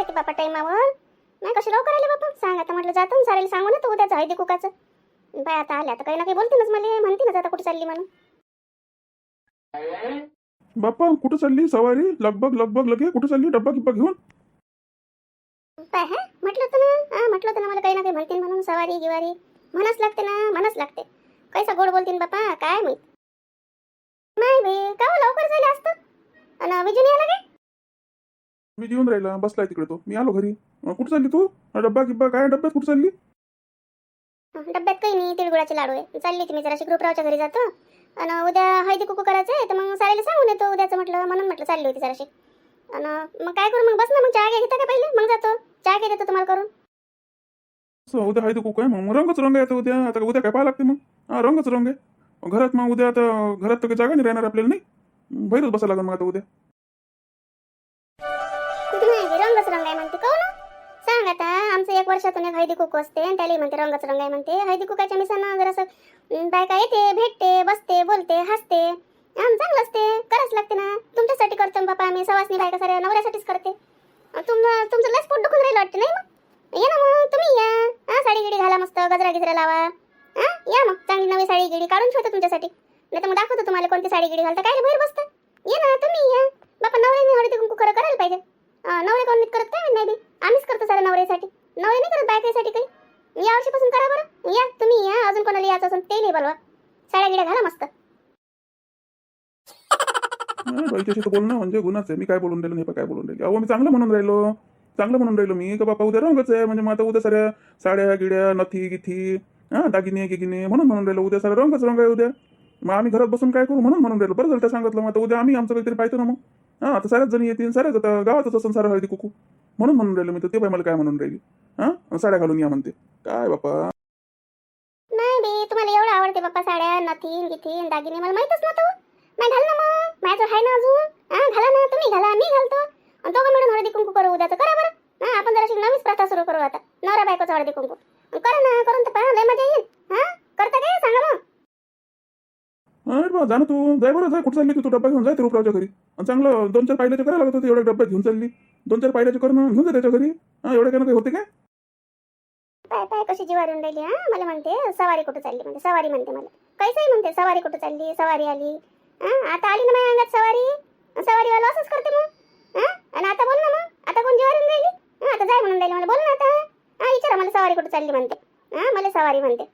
येते बापा टाईमावर नाही कशी लवकर आले बापा? सांग आता म्हटलं जातो सारेला सांगू ना तू उद्याच हळदी कुकाचं. बाय आता आले आता काही ना काही बोलतीनच मला म्हणतीनच आता कुठे चालली म्हणून. बाप्पा कुठं चालली सवारी? लगबग लगबग लगे कुठं चालली? डब्बा गिब्बा घेऊन? पाय हा म्हटलं होतं ना? हा म्हटलं होतं ना मला काही ना काही म्हणतील म्हणून सवारी गिवारी. म्हणच लागते ना म्हणच लागते. कैसा गोड बोलतीन बापा काय माहीत? नाही बे का लवकर झाले असतं आणि विजय नाही आला काय मी जेवून राहिला बसलाय तिकडे तो. मी आलो घरी. कुठं चालली तू? डब्बा गिब्बा काय? डब्यात कुठं चालली? डब्यात काही नाही तिळगुळाचे लाडू आहे. चालली ती मी जराशी ग्रुपरावच्या घरी जातो. आणि उद्या हळदी कुकू करायचं आहे तर मग सारेला सांगून येतो. उद्याचं म्हटलं म्हणून म्हटलं चालली होती जराशी. आणि मग काय करू? मग बस ना मग चहा घ्या घेता का पहिले? मग जातो. चहा घ्या देतो तुम्हाला करून. उद्या हळदी कुक आहे? मग रंगच रंग आहे आता उद्या. आता उद्या काय पाहा लागते मग? हा रंगच रंग आहे. घरात मग उद्या आता घरात तर जागा नाही राहणार आपल्याला नाही? बाहेरच बसा लागेल मग आता उद्या. रंगच रंग आहे म्हणते कहू सांग आता आमचं एक वर्षातून एक हळदी कुकू असते आणि त्याला म्हणते रंगच रंग आहे म्हणते. हळदी कुकाच्या मिसानं जरासं अं, बायका येते भेटते बसते बोलते हसते आम चांगलं असते करावंच लागते ना. तुमच्यासाठी करतो बापा आम्ही सवासनी बायका साऱ्या नवऱ्यासाठीच करते. तुम तुमचं लस पोट दुखून राहिलं वाटतं नाही मग? ये ना मग तुम्ही या. हा साडी गिडी घाला मस्त गजरा गिजरा लावा. हा या मग चांगली नवी साडी गिडी काढून ठेवतो तुमच्यासाठी. नाही तर मग दाखवतो तुम्हाला कोणती साडी गिडी घालता काय बाहेर बसता. ये ना तुम्ही या. बापा नवऱ्याने हळदी कुंकू खरं करायला पाहिजे. नवरे कोण नीट करत काय? नाही बी आम्हीच करतो सारे नवऱ्यासाठी. नवरे नाही करत बायकासाठी काही. या वर्षीपासून करा बरं. या तुम्ही या. अजून कोणाला यायचं असून ते नाही बोलवा. साड्या गिड्या घाला मस्त. बाईच्याशी तर बोलणं म्हणजे गुन्हाच आहे. मी काय बोलून राहिलो नाही काय बोलून राहिलो. अहो मी चांगलं म्हणून राहिलो. चांगलं म्हणून राहिलो मी. का बापा उद्या रंगच आहे. म्हणजे मग आता उद्या साऱ्या साड्या गिड्या नथी गिथी हा दागिने गिगिने म्हणून म्हणून राहिलो. उद्या सारा रंगच रंग आहे उद्या. मग आम्ही घरात बसून काय करू म्हणून म्हणून राहिलो बरं झालं त्या सांगितलं मग आता उद्या आम्ही आमचं काहीतरी पाहतो ना मग. हा आता साऱ्याच जणी येतील साऱ्याच आता गावातच असं सारं हळदी कुकू. म्हणून म्हणून राहिलो मी तर ते बाई मला काय म्हणून राहिली? हा साड्या घालून या म्हणते. काय बापा? नाही बे तुम्हाला एवढं आवडते बाप्पा साड्या नथीन गिथीन दागिने मला माहितच नव्हतं हो. नाही घाल ना मग माझं आहे ना अजून. हा घाला ना तुम्ही घाला मी घालतो. आणि दोघं मिळून हळदी कुंकू करू उद्याचं. करा बरं. हा आपण जराशी नवीच प्रथा सुरू करू आता. नवरा बायकोचं हळदी कुंकू. करा ना करून तर पहा लय मजा येईल. हा करता काय? सांगा मग. अरे बा जाणं तू. जाय बरं जाय कुठं चालली तू? तू डब्बा घेऊन जाय ते रुपरावच्या घरी. आणि चांगलं दोन चार पायल्याचे करायला लागत होते एवढ्या डब्यात घेऊन चालली. दोन चार पायल्याचे कर ना घेऊन जा त्याच्या घरी. हा एवढ्या काय काही होते काय? पाय पाय कशी जीवारून राहिली हा? मला म्हणते सवारी कुठं चालली म्हणते सवारी म्हणते मला. कैसंही म्हणते सवारी कुठं चालली सवारी आली. हा आता आली ना माझ्या अंगात सवारी? सवारीवाला असंच करते मग. हा आणि आता बोल ना मग. आता कोण जीवारून राहिली? हा आता जाय म्हणून राहिली मला बोल ना आता. हा विचारा मला सवारी कुठं चालली म्हणते. हा मला सवारी म्हणते.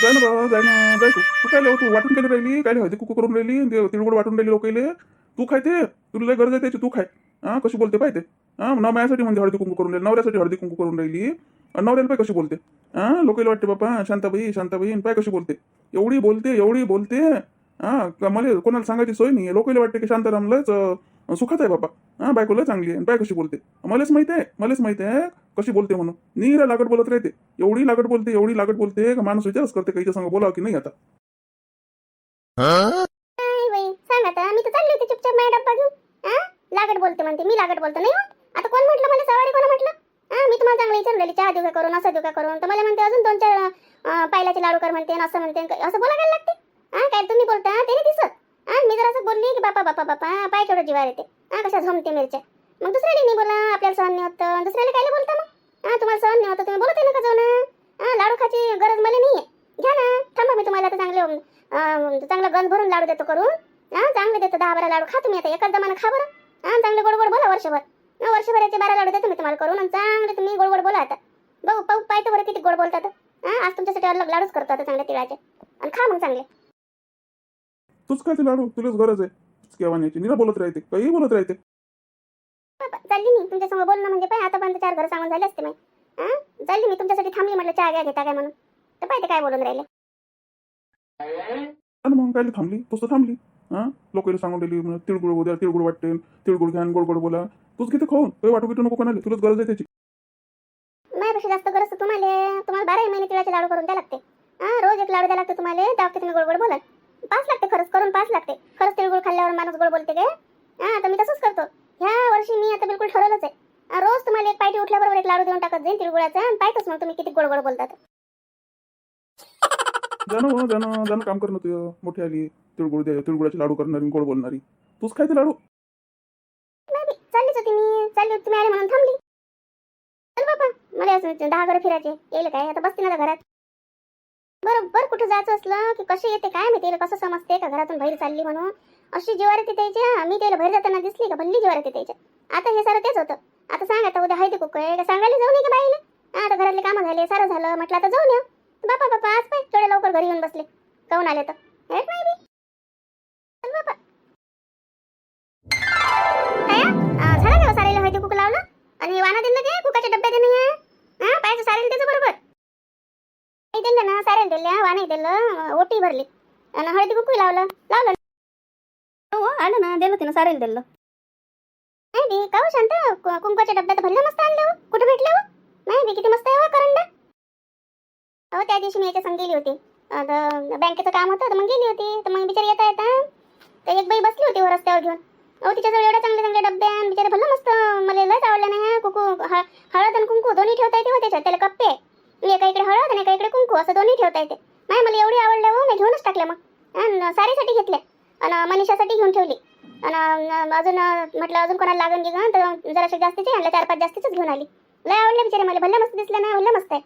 जाय ना बाबा जाय ना जाय तू. तू काय तू वाटून केली राहिली? काय हळदी कुकू करून राहिली? ते तिळगुळ वाटून राहिली लोकांले तू खाय ते? तुला लय गरज आहे त्याची तू खाय. हा कशी बोलते पाहिजे हा ना माझ्यासाठी म्हणजे हळदी कुंकू करून राहिली. नवऱ्यासाठी हळदी कुंकू करून राहिली. नवऱ्याला पाय कशी बोलते? हा लोकांना वाटते बाबा शांताबाई शांताबाई पाय कशी बोलते? एवढी बोलते एवढी बोलते. हा मला कोणाला सांगायची सोय नाही लोकांना वाटते की शांतारामलाच सुखात आहे बाबा. हा बायकोला चांगली आहे बाय कशी बोलते? मलाच माहीत आहे मलाच माहीत आहे कशी बोलते म्हणून. नीरा लागट बोलत राहते. एवढी लागट बोलते एवढी लागट बोलते का माणूस विचारच करते काहीच्या संग बोलावं की नाही आता? सांग आता मी तर चालली होती चुपचाप माझ्या डब्बा घेऊन. लागट बोलते म्हणते मी लागट बोलतो नाही हो. आता कोण म्हटलं मला सवारी कोण म्हटलं? हा मी तुम्हाला चांगलं विचारून राहिली चहा देऊ का करून असं देऊ का करून. तर मला म्हणते अजून दोन चार पायलाचे लाडू कर म्हणते असं म्हणते असं बोलायला लागते. हा काय तुम्ही बोलता ते नाही दिसत. हा मी जर असं बोलली की बापा बापा बापा पाय केवढं जीवार येते. हा कशा झोमते मिरच्या. मग दुसऱ्याला नाही बोला आपल्याला सहन नाही होतं. दुसऱ्याला काय बोलता मग? हा तुम्हाला सहन नाही होतं तुम्ही बोलत नका जाऊ ना? हा लाडू खायची गरज मला नाहीये. घ्या ना थांबा मी तुम्हाला आता चांगले चांगला गंज भरून लाडू देतो करून. हा चांगले देतो दहा बारा लाडू खा तुम्ही आता. एकाच दमानं खा बरं. हा चांगले गोड गोड बोला वर्षभर. वर्षभर वर्षभराचे बारा लाडू देतो मी तुम्हाला करून आणि चांगले तुम्ही गोड गोड बोला आता. बघू पाहू पाहतो बरं किती गोड बोलतात. हा आज तुमच्यासाठी अलग लाडूच करतो आता चांगल्या तिळाचे. आणि खा मग चांगले. तूच काय ते लाडू? तुलाच गरज आहे. केव्हाण्याची निरा बोलत राहते. काही बोलत राहते. चालली मी तुमच्यासमोर बोलणं म्हणजे पाय आतापर्यंत चार घर सांगून झाले असते मी हा चालली मी तुमच्यासाठी थांबली म्हटलं चहा घ्या घेता काय म्हणून. तर पाहिजे काय बोलून राहिले? आणि मग काय थांबली? तूच तर थांबली. हा लोकांना सांगून दिली तिळगुळ उद्या तिळगुळ वाटते तिळगुळ घ्या गोड गोड बोला. तूच किती खाऊन? काही वाटू किटू नको कोणाला तुलाच गरज आहे त्याची. माझ्यापेक्षा जास्त गरज तुम्हाला. तुम्हाला बारा महिने तिळाचे लाडू करून द्या लागते. हा रोज एक लाडू द्या लागते तुम्हाला. त्या तुम्ही गोड गोड बोला पाच लागते खरंच करून पाच लागते. खरंच तिळगुळ खाल्ल्यावर माणूस गोड बोलते काय हा आता मी तसंच करतो. ह्या वर्षी मी आता बिलकुल ठरवलंच आहे. रोज तुम्हाला एक पायटी उठल्याबरोबर एक लाडू देऊन टाकत जाईल तिळगुळाचा आणि पाहतोच मग तुम्ही किती गोड गोड बोलतात. जाणं जाणं जाणं काम करणं तुझं. मोठी आली तिळगुळ द्या तिळगुळाचे लाडू करणारी गोड बोलणारी. तूच ते लाडू. नाही चाललीच होती मी. चालली होती तुम्ही आले म्हणून थांबली. चल बाबा मला असं दहा घर फिरायचे. येईल काय? आता बसते ना घरात. बरोबर कुठं जायचं असलं की कशी येते काय माहिती कसं समजते का घरातून बाहेर चालली म्हणून? अशी जीवार येते त्याच्या मी त्याला बाहेर जाताना दिसली का भल्ली जीवार येते त्याच्या आता हे सारं तेच होतं. आता सांग आता उद्या हळदी कुक आहे का सांगायला जाऊ नये का बाईला? हा, आता घरातले कामं झाले सारं झालं म्हटलं आता जाऊन या बापा बापा आज पाय थोडे लवकर घरी येऊन बसले. काऊन आले तर? नाही चल बापा. दिलं ना वाणी दिलं ओटी भरली. आणि हळदी कुकू लावलं लावलं. हो आलं ना दिलं तिनं सारेल दिलं नाही बी का हो शांत? कु- कुंकाच्या डब्यात भरलं मस्त आणलं हो. कुठं भेटलं हो? नाही बी किती मस्त आहे हो करंडा. हो त्या दिवशी मी याच्या संग गेली होती. बँकेचं काम होतं तर मग गेली होती. तर मग बिचारी येता येता तर एक बाई बसली होती हो रस्त्यावर घेऊन. अहो तिच्याजवळ एवढ्या चांगल्या चांगल्या डब्बे आणि बिचारे भलं मस्त मला लयच आवडलं नाही कुकू ह- हळद आणि कुंकू दोन्ही ठेवता येते हो त्याच्यात त्याला कप्पे. आहे. एका इकडे हळद आणि एका इकडे कुंकू असं दोन्ही ठेवता येते. नाही मला एवढी आवडलं हो मी घेऊनच टाकल्या मग. आणि सारीसाठी घेतल्या आणि मनीषासाठी घेऊन ठेवली. आणि अजून म्हटलं अजून कोणाला लागून घे तर जराशे जास्तीचे आणलं चार पाच जास्तीच घेऊन आली. लय आवडले बिचारे मला. भल्ल्या मस्त दिसलं ना भल्ल्या मस्त आहे.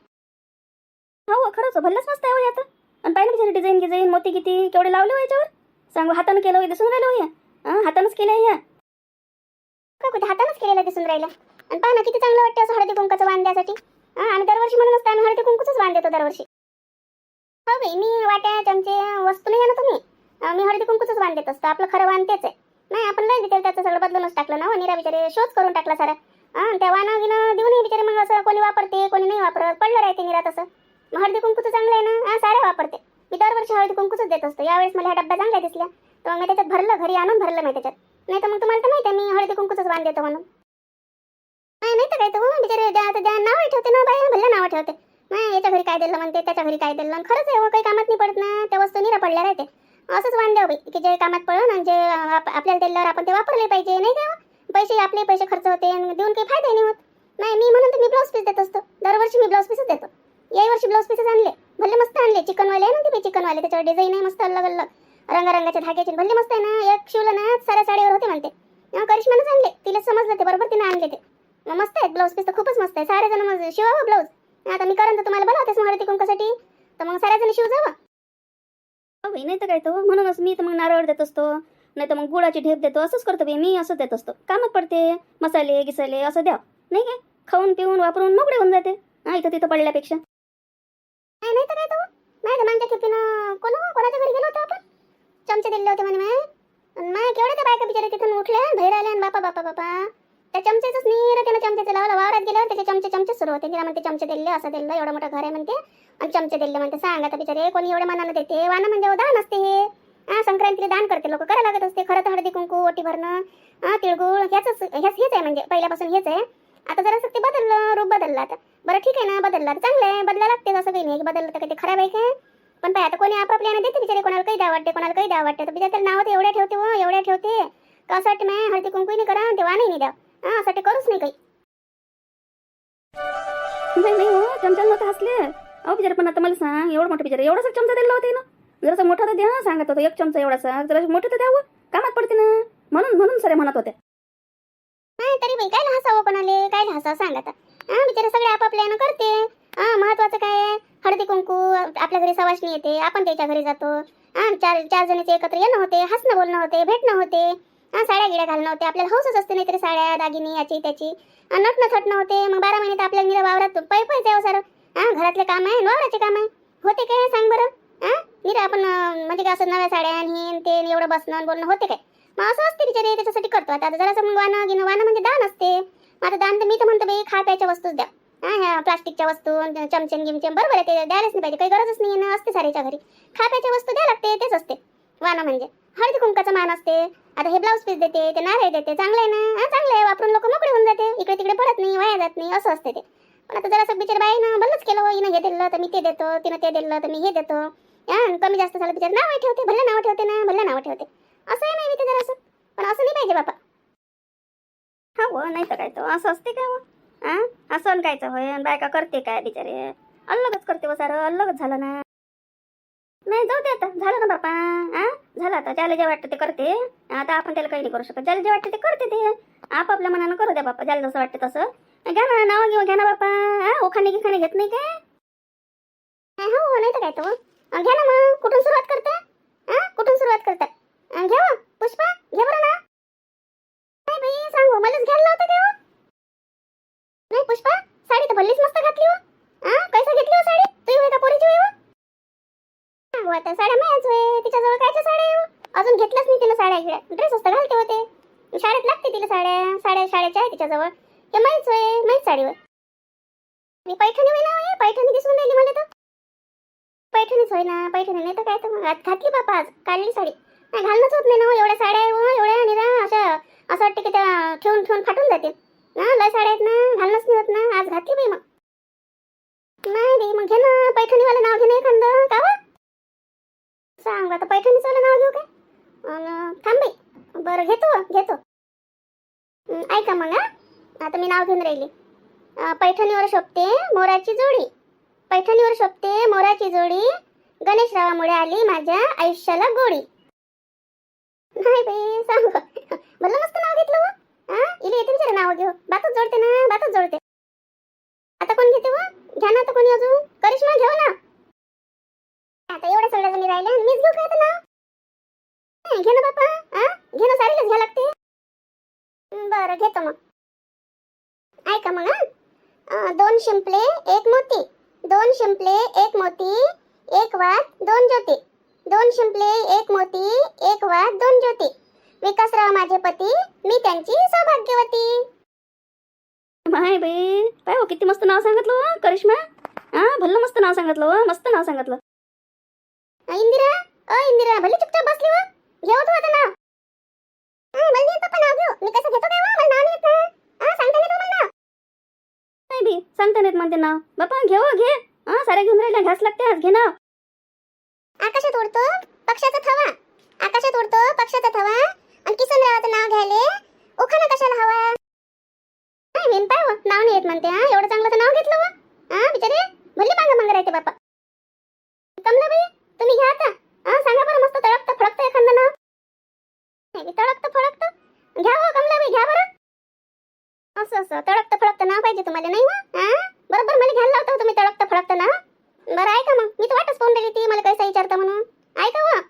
हो खरंच भल्लंच मस्त आहे हो आता आणि पाहिलं बिचारी डिझाईन गिझाईन मोती किती केवढे लावले हो याच्यावर? सांगू हातानं केलं होय दिसून राहिलं होय हां. हातानंच केलं आहे ह्या का कुठे हातानच केलेलं दिसून राहिलं? आणि पहा ना किती चांगलं वाटतं असं हळदी कुंकाचं वाण द्यासाठी. हा आणि दरवर्षी म्हणून असतं आम्ही हळदी कुंकूच वाण देतो दरवर्षी. हो बाई मी वाट्या चमचे वस्तू नाही ना तुम्ही मी हळदी कुंकूच वाण देत असतो आपलं खरं वाण तेच आहे. नाही आपण लय बिचारे त्याचं सगळं बदलूनच टाकलं ना हो, निरा बिचारे शोच करून टाकला सारा. हा त्या वाना गिनं देऊनही बिचारे मग असं कोणी वापरते कोणी नाही वापरत पडलं राहते निरा तसं. मग हळदी कुंकूचं चांगलं आहे ना? हा साऱ्या वापरते. मी दरवर्षी हळदी कुंकूच देत असतो. यावेळेस मला ह्या डब्या चांगल्या दिसल्या. तर मग मी त्याच्यात भरलं घरी आणून भरलं मी त्याच्यात. नाही तर मग तुम्हाला तर माहिती आहे मी हळदी कुंकूच वाण देतो म्हणून. नाही नाही तर काय तर बिचारे द्या आता द्या नाव ठेवते ना बाई भल्लं नाव ठेवते नाही याच्या घरी काय दिलं म्हणते त्याच्या घरी काय दिलं आणि खरंच आहे हो, काही कामात नाही पडत ना त्या वस्तू निरा पडल्या राहते. असंच वाण बाई की जे कामात पडलं आणि जे आपल्याला दिल्यावर आपण ते वापरले पाहिजे नाही का हो? पैसे आपले पैसे खर्च होते आणि देऊन काही फायदा नाही होत. नाही मी म्हणून तर मी ब्लाऊज पीस देत असतो. दरवर्षी मी ब्लाऊज पीसच देतो. याही वर्षी ब्लाऊज पीसच आणले. भले मस्त आणले. चिकनवाले आहे ना ते चिकनवाले त्याच्यावर डिझाईन आहे मस्त अलग अलग. रंगारंगाच्या धाग्याचे भले मस्त आहे ना एक शिवलं ना साऱ्या साडीवर होते म्हणते. अं, करिश्मानंच आणले. तिला समजलं ते बरोबर तिने आणले ते. मग मस्त आहेत ब्लाऊज पीस तर खूपच मस्त आहे. साऱ्या जण मग शिवा ब्लाऊज आता मी करेन तर तुम्हाला बोलावतेच मग हळदी कुंकासाठी तर मग साऱ्या जण शिव जावं. हो बाई नाही तर काय तो? म्हणूनच मी तर मग नारळ देत असतो. नाही तर मग गुळाची ढेप देतो. असंच करतो बाई मी असं देत असतो. कामात पडते. मसाले गिसाले असं द्या. नाही काय? खाऊन पिऊन वापरून मोकळे होऊन जाते. हा इथं तिथं पडल्यापेक्षा. नाही नाही तर काय तो? नाही तर मागच्या खेपीनं कोण? कोणाच्या घरी गेलो होतो आपण? चमचे दिले होते म्हणे माय. आणि माय केवढ्या त्या बायका बिचारे तिथून उठल्या? भैर आल्या बापा बापा बापा. त्या चमचेच नीर त्यानं चमचे लावलं वावरात गेल्यावर त्याचे चमचे चमचे सुरू होते. तिला म्हणते चमचे दिले असं दिलं एवढं मोठं घर आहे म्हणते. आणि चमचे दिले म्हणते सांग तर बिचारे कोणी एवढ्या मनानं देते? वाना म्हणजे दान असते हे. हा संक्रांतीला दान करते लोक करायला लागत असते. खरं तर हळदी कुंकू ओटी भरणं हा तिळगुळ ह्याच हेच हेच आहे म्हणजे पहिल्यापासून हेच आहे. आता जरा ते बदललं रूप बदललं आता बरं ठीक आहे ना बदलला. तर चांगलं आहे बदला लागते असं काही नाही. बदललं तर काही ते खराब आहे काय? पण पाय आता कोणी आपापल्यानं देते बिचारे कोणाला काही द्या वाटते कोणाला काही द्या वाटते. तर बिचारे नाव ते एवढ्या ठेवते हो एवढ्या ठेवते. कसं वाटते मॅ हळदी कुंकू नाही करा ते वाणी नाही द्या हा करूच नाही काही. बाई नाही हो चमचा नव्हतं हसले. अहो बिचारे पण आता मला सांग एवढं मोठं बिचारे एवढासा चमचा दिला होता ना. जरासा मोठा तर द्या सांगत होतो एक चमचा एवढासा. जरा मोठं तर द्यावं. कामात पडते ना. म्हणून म्हणून सरे म्हणत होते नाही तरी बाई काय हसावं कोणाले? काय हसावं सांग आता. हा बिचारे सगळे आपापल्यानं करते. हा महत्वाचं काय आहे? हळदी कुंकू आपल्या घरी सवासणी येते आपण त्याच्या घरी जातो. हा चार चार जणीचे एकत्र येणं होते हसणं बोलणं होते भेटणं होते. साड्या गिड्या घालणं होते. आपल्याला हौसच असते नाहीतरी साड्या दागिने याची त्याची. हा, नटणं थटणं होते. मग बारा महिने तर आपल्याला निरा वावरात पै पै जावं सारं. हा घरातले काम आहे वावराचे काम आहे. होते काय सांग बरं. हा निरा आपण म्हणजे काय असं नव्या साड्या आणि ते एवढं बसणं बोलणं होते काय? मग असं असते बिचारे त्याच्यासाठी करतो. आता जरासं मग वाणं गिनं वाणं म्हणजे दान असते. मग आता दान तर मी तर म्हणतो बाई खा प्यायच्या वस्तूच द्या. ह्या प्लास्टिकच्या वस्तू आणि चमचेन गिमचेन बरोबर आहे ते द्यायलाच नाही पाहिजे. काही गरजच नाही ना असते साऱ्याच्या घरी. खा प्यायच्या वस्तू द्या लागते तेच असते. वाणं म्हणजे. हळदी कुंकाचा मान असते. आता हे ब्लाऊज पीस देते ते नारळ देते चांगलं आहे ना? हा चांगलं आहे वापरून लोक मोकळे होऊन जाते. इकडे तिकडे पडत नाही वाया जात नाही असं असते ते. पण आता जरासं बिचार बाई ना बंदच केलं हिनं हे दिलं तर मी ते देतो तिनं ते दिलं तर मी हे देतो. हा कमी जास्त झालं बिचार नाव ठेवते भले नाव ठेवते ना भले नाव ठेवते. असं आहे नाही ते जरासं. पण असं नाही पाहिजे बापा. हा हो नाही तर काय तो असं असते काय हो? हा असं कायचं होय बायका करते काय बिचारे? अलगच करते हो सारं अलगच झालं ना. नाही जाऊ दे आता. झालं ना बापा हा झालं आता. ज्याला जे वाटतं ते करते. आता आपण त्याला काही नाही करू शकत. ज्याला जे वाटतं ते करते ते. आपापल्या मनानं करू द्या बापा ज्याला जसं वाटतं तसं. घ्या ना नाव घेऊ. घ्या ना बापा हा ओखाने गिखाने घेत नाही काय? हो, हो नाही तर काय तो. घ्या ना मग. कुठून सुरुवात करता? हा कुठून सुरुवात करता? घ्या हो. पुष्पा घे बरं ना. नाही बाई सांगू. मलाच घ्यायला होतं ते हो? नाही पुष्पा साडी तर भल्लीच मस्त घातली हो हा कैसा घेतली हो साडी तुझी होय का पोरीची होय हो? हा, हो आता साड्या मायाच होय. तिच्याजवळ कायच्या साड्या येऊ हो? अजून घेतल्याच नाही तिला साड्या इकडे. ड्रेस असतं घालते होते शाळेत लागते तिला साड्या. साड्या शाळेच्या आहे तिच्याजवळ. हे माहीच होय. माहीच साडी मी पैठणी होय ना हो पैठणी दिसून राहिली मला तर. पैठणीच होय ना पैठणी नाही तर काय तर मग. घातली बापा आज. काढली साडी. नाही घालणंच होत नाही ना हो. एवढ्या साड्या आहे हो. एवढ्या निरा अशा असं वाटतं की त्या ठेवून ठेवून फाटून जातील. ना लय साड्या आहेत ना. घालणंच नाही होत ना. आज घातली बाई मग. नाही बाई मग घे ना. पैठणीवालं नाव घे ना एखादं. का सांग आता पैठणीचं नाव घेऊ काय थांब बाई. बरं घेतो घेतो. ऐका मग आता मी नाव घेऊन राहिली. पैठणीवर शोभते मोराची जोडी. पैठणीवर शोभते मोराची जोडी. गणेशरावामुळे आली माझ्या आयुष्याला गोडी. नाही बाई सांग. भलं मस्त नाव घेतलं हो इले येते बिचारे नाव घेऊ बातच जोडते ना बातच जोडते. आता कोण घेते व? घ्या ना आता कोणी अजून. करिश्मा घेऊ ना. आता एवढ्या सगळ्या जणी राहिल्या मीच घेऊ काय ना? घे ना बापा हा घे ना सारीलाच घ्या लागते. बरं घेतो मग. ऐका मग हा. दोन शिंपले एक मोती. दोन शिंपले एक मोती एक वाद दोन ज्योती. दोन शिंपले एक मोती एक वाद दोन ज्योती. विकासराव माझे पती मी त्यांची सौभाग्यवती. माय बाई पाय हो, किती मस्त नाव सांगितलं हो, करिश्मा. हा भल्लं मस्त नाव सांगितलं हो मस्त नाव सांगितलं. इंदिरा अ इंदिरा भले चुपचाप बसली हो घेऊ तू आता नाव हा, येत पप्पा नाव घेऊ मी कसं घेतो काय हो? मला नाव नाही येत ना. सांगता नाही तुम्हाला नाही बी सांगता नाहीत म्हणते नाव बापा घे हो घे हा साऱ्या घेऊन राहिल्या घास लागते आज घे नाव आकाशात उडतो पक्षाचा थवा आकाशात उडतो पक्षाचा थवा आणि किसनरावाचं नाव घ्यायले ओखाना कशाला हवा नाही विन पाय नाव नाही येत म्हणते हा एवढं चांगलं नाव घेतलं व हा बिचारे भल्ली मांग मांग राहते बापा कमलाबाई तुम्ही घ्या आता. हा सांगा बरं मस्त तळकतं फळकतं एखादं ना तळकतं फळकतं घ्या हो कमलाबाई घ्या बरं. असं असं तळकतं फळकतं नाव पाहिजे तुम्हाला नाही ना हा? बरोबर मला घ्यायला लावता हो तुम्ही तळकतं फळकतं ना बरं ऐका मग. मी तर वाटच फोन दिली ती मला कसं विचारता म्हणून. ऐका हो.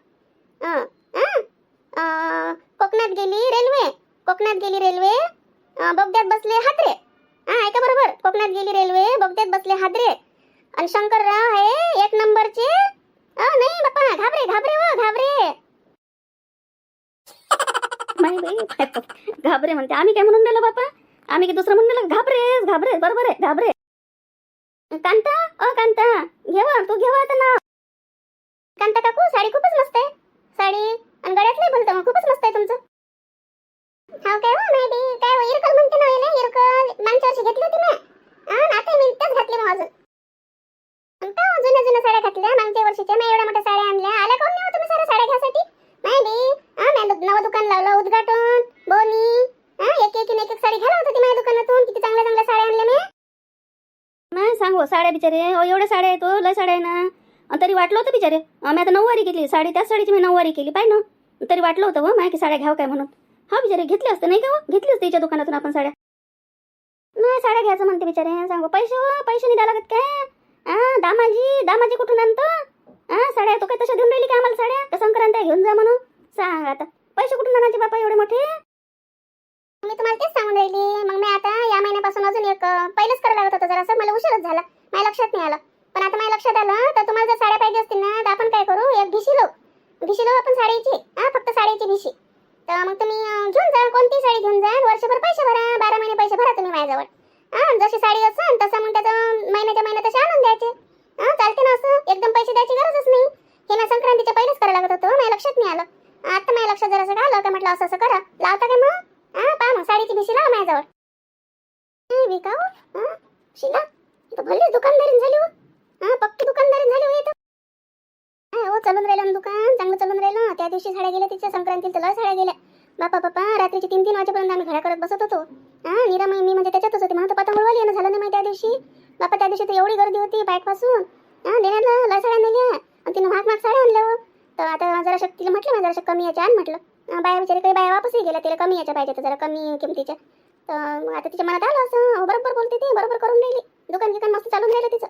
व कोकणात गेली रेल्वे. कोकणात गेली रेल्वे. बोगद्यात बसले हादरे. हा ऐका बरोबर. कोकणात गेली रेल्वे बोगद्यात बसले हादरे. आणि शंकरराव आहे एक नंबरचे. अ नाही बाप्पा घाबरे घाबरे व घाबरे बाई घाबरे म्हणते आम्ही काय म्हणून राहिलो बापा आम्ही काय दुसरं म्हणून राहिलो घाबरे घाबरे बरोबर आहे घाबरे कांता अ कांता घेवा तू घेवा आता ना कांता काकू साडी खूपच मस्त आहे साडी आणि गळ्यातली बोलतो खूपच मस्त आहे तुमचं हा काय हो नाही काय हो, इरकल म्हणते ना याला इरकल मागच्या वर्षी घेतली होती मी हा आता मी इथंच घातली मग अजून का हो जुन्या जुन्या साड्या घातल्या? मागच्या वर्षीच्या मी एवढ्या मोठ्या साड्या आणल्या. आल्या कोण नाही हो तुम्ही साऱ्या साड्या घ्यासाठी? नाही बी. हा मी नवं दुकान लावलं उद्घाटन बोनी. हा एक एक एक एक साडी घ्यायला होती माझ्या दुकानातून. किती चांगल्या चांगल्या साड्या आणल्या मी मग सांगू हो, साड्या बिचारे. अहो एवढ्या साड्या आहेत लय साड्या आहे ना. तरी वाटलं होतं बिचारे. अं, मी आता नऊवारी घेतली. साडी त्याच साडीची मी नऊवारी केली. पाय ना. तरी वाटलं होतं हो माय की साड्या घ्याव काय म्हणून. हा बिचारे घेतले असते नाही का हो? घेतली असते तिच्या दुकानातून आपण साड्या. नाही साड्या घ्यायचं म्हणते बिचारे. सांगू पैसे पैसे नाही द्या लागत काय? हा दामाजी दामाजी कुठून आणतो? हा साड्या तो काय तशा घेऊन राहिली का आम्हाला साड्या? तर संक्रांत घेऊन जा म्हणून. सांग आता. पैसे कुठून आणायचे बापा एवढे मोठे? मी तुम्हाला तेच सांगून राहिली. मग मी आता या महिन्यापासून अजून एक पहिलेच करायला लागत होतं जरासं. मला उशीरच झाला. माझ्या लक्षात नाही आलं. पण आता माझ्या लक्षात आलं तर तुम्हाला जर साड्या पाहिजे असतील ना तर आपण काय करू? एक भिशी लावू भिशी लो आपण साडीची. हा फक्त साडीची भिशी. तर मग तुम्ही घेऊन जा. कोणती साडी घेऊन जा? वर्षभर पैसे भरा. बारा महिने पैसे भरा तुम्ही माझ्याजवळ. हा जशी साडी असेल तसं मग त्याचं महिन्याच्या महिन्यात तसे आणून द्यायचे. हा चालते ना असं. एकदम पैसे द्यायची गरजच नाही. हे ना संक्रांतीच्या पहिलेच करायला लागत होतं माझ्या लक्षात नाही आलं. आता माझ्या लक्षात जरासं आलं का म्हटलं असं असं करा. लावता काय मग? हा पहा मग साडीची भिशी लावा माझ्याजवळ. हे विकाऊ शिला इथं भल्ली दुकानदारी झाली हो. हा पक्की दुकानदारी झाली हो हा, हो चालून राहिलं दुकान चांगलं चालून राहिलं. त्या दिवशी साड्या गेल्या तिच्या संक्रांतीला साड्या गेल्या. बापा बापा रात्रीचे तीन तीन वाजेपर्यंत आम्ही घड्या करत बसत होतो. हा निरामय मी म्हणजे त्याच्यातच होते. म्हणून तर पतंगडवाली ना झालं नाही माहिती त्या दिवशी. बापा त्या दिवशी तर एवढी गर्दी होती बाईकपासून. हा नेण्याला लय साड्या नेल्या. आणि तिने महाग महाग साड्या आणल्या हो. तर आता जरा तिला म्हटलं ना जरा कमी याच्या आण म्हटलं. बाया बिचारी काही बाया वापसही गेल्या तिला कमी याच्या पाहिजे जरा कमी किमतीच्या. तर आता तिच्या मनात आलं असं. बरोबर बोलते ती बरोबर करून राहिली. दुकान गिकान मस्त चालून राहिलं तिचं.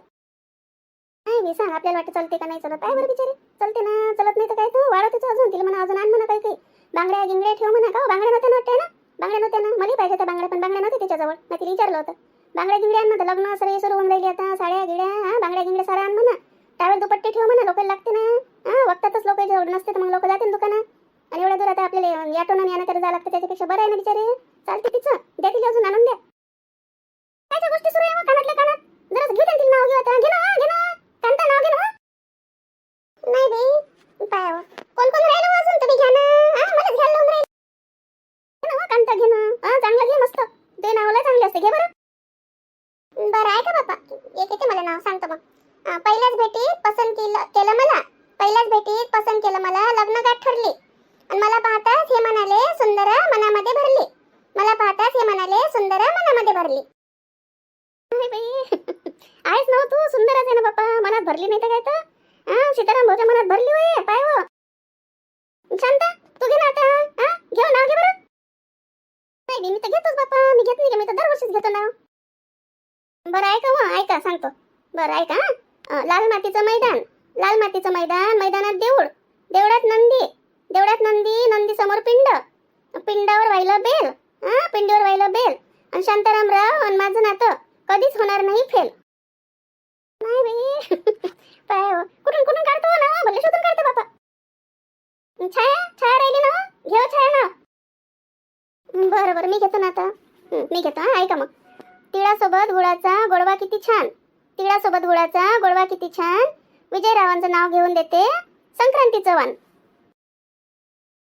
नाही मी सांग आपल्याला वाटतं चालते का नाही चालत? आहे बरं बिचारे. चलते ना चलत नाही तर काय तू? वाढव अजून तिला म्हणा अजून आण म्हणा काही काही. बांगड्या गिंगड्या ठेव म्हणा. का हो? बांगड्या नव्हत्या ना वाटते ना? बांगड्या नव्हत्या ना? मला पाहिजे त्या बांगड्या पण बांगड्या नव्हत्या त्याच्याजवळ मी तिला विचारलं होतं. बांगड्या गिंगड्या आण म्हणतं लग्न सगळे सुरू होऊन राहिली आता साड्या गिड्या हा? बांगड्या गिंगड्या सारा आण म्हणा. टावेल दुपट्टे ठेव म्हणा लोकांना लागते ना. हा? वक्तातच लोक जेवढं नसते तर मग लोक जाते दुकानात. आणि एवढ्या दूर आता आपल्याला याटोनं यानं करायला जावं लागतं त्याच्यापेक्षा बरं आहे ना बिचारे. चालते तिचं. द्या तिला अजून आणून द्या. काय गोष्टी सुरू आहे कानातल्या कानात? जरा घेऊ द्या नाव घेऊ आता. घे ना घे ना. कांता नाव घे ना हो. नाही बाई पाय हो. कोण कोण राहिलं हो अजून? तुम्ही घ्या ना. हा मलाच घ्यायला लावून राहिलं. ना कांता घे ना. हा चांगलं घे मस्त. ते नावला चांगले असते घे बरं. बरं आहे का बापा एक येते मला नाव सांगतो मग. पहिल्याच भेटीत पसंत केलं केलं मला. पहिल्याच भेटीत पसंत केलं मला लग्न गाठ ठरली. आणि मला पाहताच हे म्हणाले सुंदर मनामध्ये भरली. मला पाहताच हे म्हणाले सुंदर मनामध्ये भरली. हो आहेस ना तू सुंदरच आहे ना बापा मनात भरली नाही तर काय तर? हा सीताराम भाऊच्या मनात भरली होय. पाय हो. शांता तू घे ना आता हा? घेऊ हो, नाव घे बरं. नाही मी तर घेतोच बाप्पा. मी घेत नाही का मी तर दरवर्षीच घेतो नाव. बरं ऐका हो ऐका सांगतो. बरं ऐका लाल मातीचं मैदान. लाल मातीचं मैदान मैदानात देऊळ. देवळात नंदी. देवळात नंदी नंदी समोर पिंड. पिंडावर वाहिलं बेल. हा पिंडीवर वाहिलं बेल. आणि शांतारामराव आणि माझं नातं. कधीच होणार नाही फेल. पाय हो. कुठून कुठून काढतो हो ना? भले शोधून काढतो बापा. छाया छाया राहिली ना हो? घेऊ हो छाया ना. बरं बरं. मी घेतो ना आता. मी घेतो हा? ऐका मग. तिळासोबत गुळाचा गोडवा किती छान. तिळासोबत गुळाचा गोडवा किती छान. विजयरावांचं नाव घेऊन देते. संक्रांतीचं वाण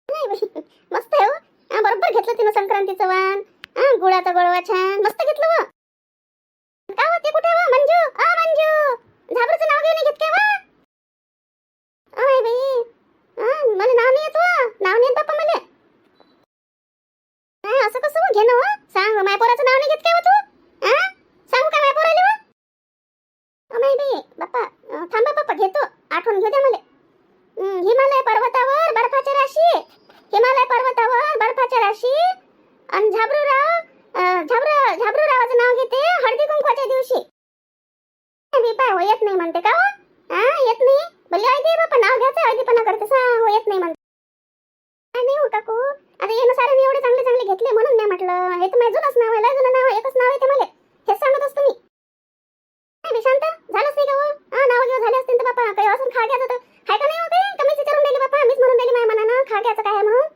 नाही मस्त आहे हा, बरोबर घेतलं तिनं संक्रांतीचं वाण हा गुळाचा गोडवा छान. मस्त घेतलं व का होते कुठे व मंजू? अ मंजू! झाबरचं नाव घेऊन घेत काय वा. अय बाई. मला नाव नाही येत नाव नाही येत बाप्पा मला हा, असं कसं हो? घे ना हो. सांग माय पोराचं नाव नाही घेत काय हो तू हा सांगू का माय पोराले हो? अमाय बाई बाप्पा अं, थांबा बाप्पा घेतो आठवण घेऊ द्या मला हं, हिमालय पर्वतावर बर्फाच्या राशी हिमालय पर्वतावर बर्फाच्या राशी आणि झाबरूराव अं, झाबरू झाबरूरावाचं नाव घेते हळदी कुंकवाच्या दिवशी मी पाय हो येत नाही म्हणते का हो हा येत नाही भले हळदी बाप्पा नाव घ्यायचं हळदीपणा करते सा हो येत नाही म्हणते काय नाही हो काकू आता येणं सारे मी एवढे चांगले चांगले घेतले म्हणून नाही म्हटलं हे तर माझं जुनच नाव आहे लय जुनं नाव आहे, एकच नाव आहे ते मला हेच सांगत असतो मी नाही बे शांत झालंच नाही का हो हा नाव घेऊ झाले असतील तर बापा काही असं खा घ्यायचं तर का नाही हो कमीच विचारून राहिली बापा. मीच म्हणून राहिली माझ्या मनानं. खा घ्यायचं काय म्हणून?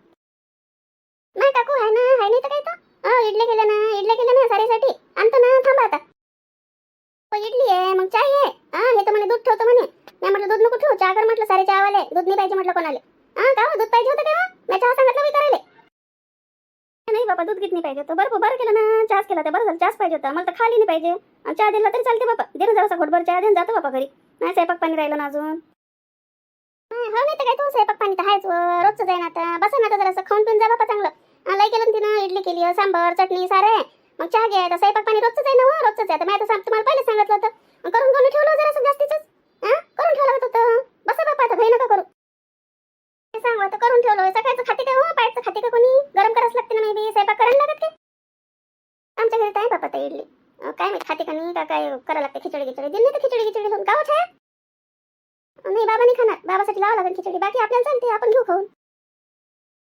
नाही काकू आहे ना? आहे नाही तर काय तर अ इडले केलं ना. इडले केलं ना सारेसाठी. आणतो ना. थांबा आता. इडली आहे. मग चाय आहे हा हे तर म्हणे दूध ठेवतो म्हणे. मी म्हटलं दूध नको ठेवू. चहा कर म्हटलं सारे चहावाले. दूध नाही पाहिजे म्हटलं कोणाले. हा का हो? दूध पाहिजे होतं का? मी चहा सांगितलं मी करायले. नाही बाबा दूध घेत नाही पाहिजे होतं. बरं बरं केलं ना. चहाच केला तर बरं झालं. चहाच पाहिजे होता. मला तर खाली नाही पाहिजे. चहा दिला तरी चालते बाबा दे ना जरासा घोटभर चहा. देऊन जातो बाबा घरी. नाही स्वयंपाक पाणी राहिलं ना अजून. हा हो नाही तर काय तू स्वयंपाक पाणी तर आहेच व, रोजचं जाईन आता. बसा ना आता जरासं खाऊन पिऊन जा बापा चांगलं. लय केलं ना तिनं इडली केली सांबर चटणी सारे. मग चहा घ्यायचा स्वयंपाक पाणी रोजचं आहे ना हो, रोजचंच आहे. तर मी आता तुम्हाला पहिले सांगितलं होतं मग करून कोणी ठेवलं जरासं जास्तीच हा करून ठेवलं होतं बसा बापा आता घाई नका करू ते सांग आता करून ठेवलं सकाळचं खाते काय हो पायचं खाते का कोणी गरम करावंच लागते ना मी स्वयंपाक करायला लागत काय आमच्या घरी तर आहे बापा ते इडली अं, काय माहीत खाते का नाही का काय करावं लागते खिचडी खिचडी दिली तर खिचडी खिचडी घेऊन गाव छाया नाही बाबा नाही खाणार बाबासाठी लावा लागेल खिचडी बाकी आपल्याला चालते आपण घेऊ खाऊन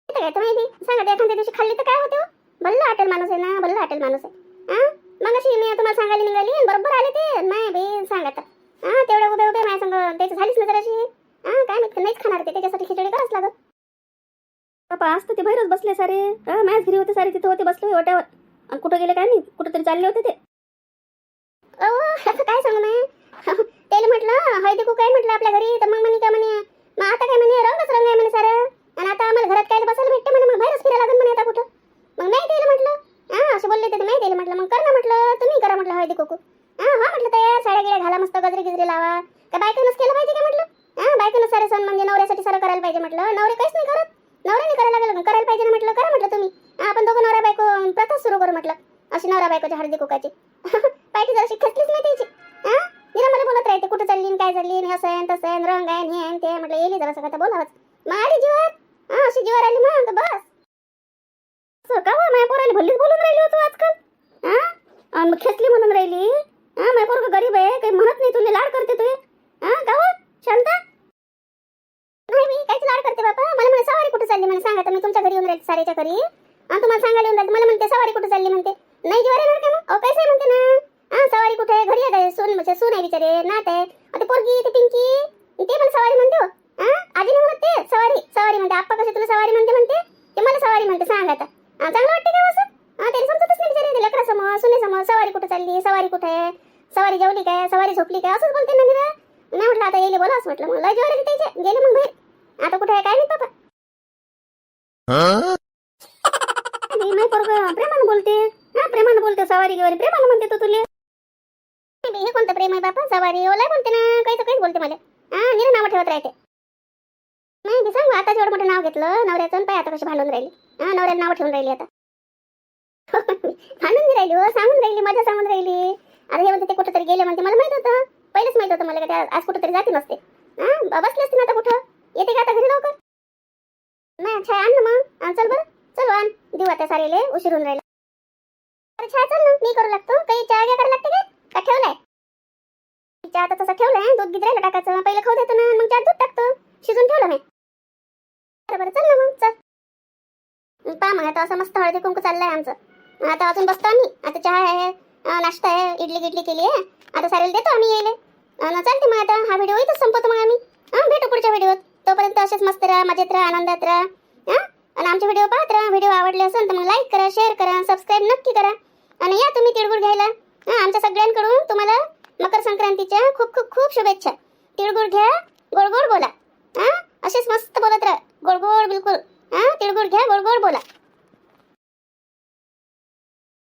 इथं काय तर माहिती सांगा ते एखाद्या दिवशी खाल्ली तर काय होते हो? भल्ला हॉटेल माणूस आहे ना भल्ला हॉटेल माणूस आहे हा मग अशी मी तुम्हाला सांगायला निघाली आणि बरोबर आले ते नाही बे सांगा आता हा तेवढे उभे उभे माझ्या संग त्याची झालीच ना जराशी हा काय माहीत नाहीच खाणार ते त्याच्यासाठी खिचडी करावंच लागत बापा आज तर ते बाहेरच बसले सारे हा माझ्याच घरी होते सारे तिथे होते बसले वाट्यावर आणि कुठं गेले काय नाही कुठंतरी चालले होते ते. अहो काय सांगू नाही त्याला म्हटलं हळदी कुक आहे? म्हटलं आपल्या घरी. तर मग म्हणे काय म्हणे मग आता काय म्हणे रंगच रंग आहे म्हणे सारं. आणि आता आम्हाला घरात काय बसायला भेटते म्हणे मग बाहेरच फिरायला लागेल म्हणे आता कुठं? मग नाही त्याला म्हटलं. हा असं बोलले ते नाही त्याला म्हटलं. मग कर ना म्हटलं तुम्ही करा म्हटलं हळदी कुकू. हा हा म्हटलं तयार साड्या गिड्या घाला मस्त गजरे गिजरे लावा. काय बायकोनच केलं पाहिजे का? म्हटलं. हा बायकोनं सारे सण म्हणजे नवऱ्यासाठी सारं करायला पाहिजे म्हटलं. नवरे काहीच नाही करत. नवऱ्याने करायला लागलं करायला पाहिजे ना म्हटलं. करा म्हटलं तुम्ही. आपण दोघं नवरा बायको प्रथा सुरू करू म्हटलं. अशी नवरा बायकोची हळदी कुकाची पाहिजे जराशी खेचलीच नाही त्याची निरा मला बोलत राहते कुठं चालली काय चाललीन असं आहे तसं आहे रंग आहे हे आहे ते म्हटलं येईल जरा सगळं बोलावंच. मग आली जीवर हा अशी जीवर आली मग बस. का हो माझ्या पोराला भल्लीच बोलून राहिली होतो आजकाल? हा मग खेचली म्हणून राहिली. हा माझ्या पोरग गरीब आहे काही म्हणत नाही तुला लाड करते तुझे हा का हो, शांता? नाही मी काहीच लाड करते बापा. मला म्हणे सवारी कुठे चालली? म्हणे सांगा तर मी तुमच्या घरी येऊन राहिली सारेच्या घरी. मला सांगायला येऊन राहिली मला म्हणते सवारी कुठे चालली म्हणते? नाही जीवर येणार का मग? अहो कैसे म्हणते ना. हा सवारी कुठे आहे? घरी आहे. सून म्हणजे सून आहे बिचारे नात आहे. आता पोरगी ते पिंकी ते मला सवारी म्हणते हो. हा आधी नाही म्हणत ते? सवारी सवारी म्हणते. आप्पा कसे तुला सवारी म्हणते म्हणते? ते मला सवारी म्हणते. सांग आता. हा चांगलं वाटते का हो असं? हा त्याला समजतच नाही बिचारे. लेकरा समोर सुने समोर सवारी कुठे चालली? सवारी कुठे आहे? सवारी जेवली काय? सवारी झोपली काय? असंच बोलते ना निरा. नाही म्हटलं आता येईल बोला असं म्हटलं. मग लय जेवायला त्याचे गेले मग बाहेर. आता कुठे आहे? काय नाही बाबा नाही नाही पोरग प्रेमानं बोलते हा प्रेमानं बोलते सवारी गेवारी प्रेमानं म्हणते तो तुले हे कोणतं प्रेम आहे बापा सवारी ओलाय बोलते ना काही तर काहीच बोलते मला. हा निरा नावं ठेवत राहते. नाही मी आता जेवढं मोठं नाव घेतलं नवऱ्याचं पाय आता कशी भांडून राहिली. हा नवऱ्याला नावं ठेवून राहिली आता. हो, भांडून राहिली हो सांगून राहिली मजा सांगून राहिली. आता हे म्हणते ते कुठं तरी गेले म्हणते मला माहीत होतं पहिलेच माहीत होतं मला का आज कुठं तरी जाते नसते. हा बसले असते ना आता कुठं? येते का आता घरी लवकर? नाही अच्छा आण ना मग. चल बरं. चल हो, आण. देऊ आता सारेले उशीर होऊन राहिला. अरे छाय चल ना. मी करू लागतो. काही चहा घ्या करा लागते काय का ठेवलाय? चहा आता तसा ठेवलाय दूध गित टाकायचं. पहिले खाऊ देतो ना मग चहा दूध टाकतो. शिजून ठेवलं मी. बरं बरं चल ना मग चल. पा मग आता असं मस्त हळदी कुंकू चाललंय आमचं. आता अजून बसतो आम्ही. आता चहा आहे नाश्ता आहे इडली गिडली केली आहे. आता सारेल देतो आम्ही यायले. चालते मग आता हा व्हिडिओ इथंच संपवतो मग आम्ही. हां भेटू पुढच्या व्हिडिओत. तोपर्यंत असेच मस्त राहा मजेत राहा आनंदात राहा. हां? आणि आमचे व्हिडिओ पाहत राहा. व्हिडिओ आवडले असेल तर मग लाईक करा शेअर करा सबस्क्राईब नक्की करा. आणि या तुम्ही तिळगुळ घ्यायला. हां आमच्या सगळ्यांकडून तुम्हाला मकर संक्रांतीच्या खूप खूप खूप शुभेच्छा तिळगुळ घ्या गोड गोड बोला हां असेच मस्त बोलत राहा गोड गोड बिलकुल हां तिळगुळ घ्या गोड गोड बोला